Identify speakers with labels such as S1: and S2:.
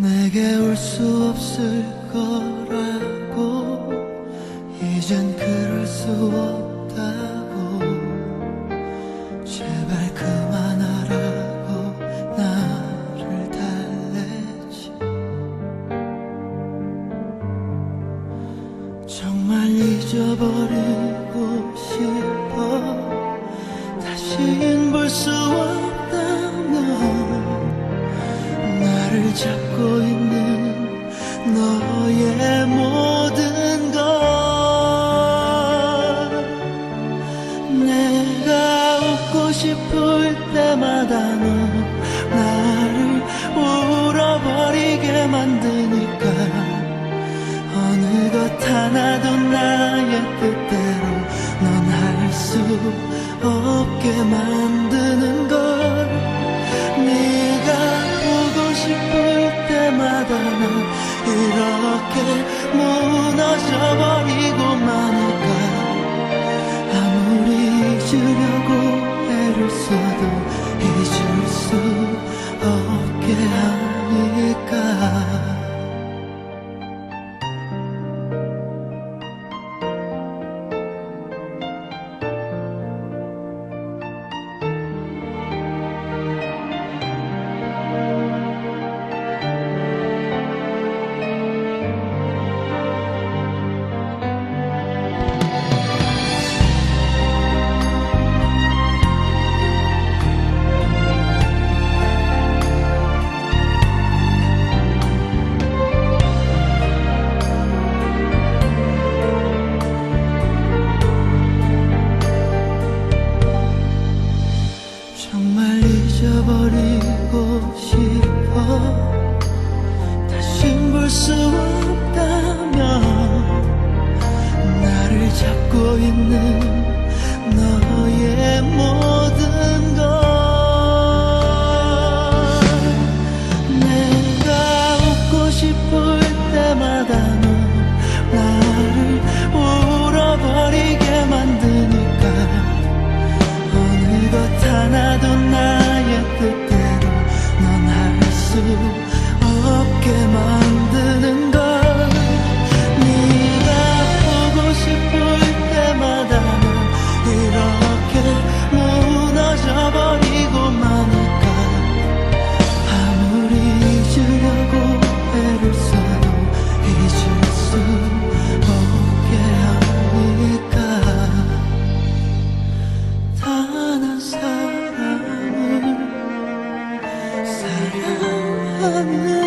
S1: 내게 올 수 없을 거라고. 이젠 그럴 수 없다고. 제발 그만하라고 나를 달래지. 정말 잊어버리고 싶어. 다신 볼수 없 나를 잡고 있는 너의 모든 것 내가 웃고 싶을 때마다 너 나를 울어버리게 만드 잊을 수없 Oh, no.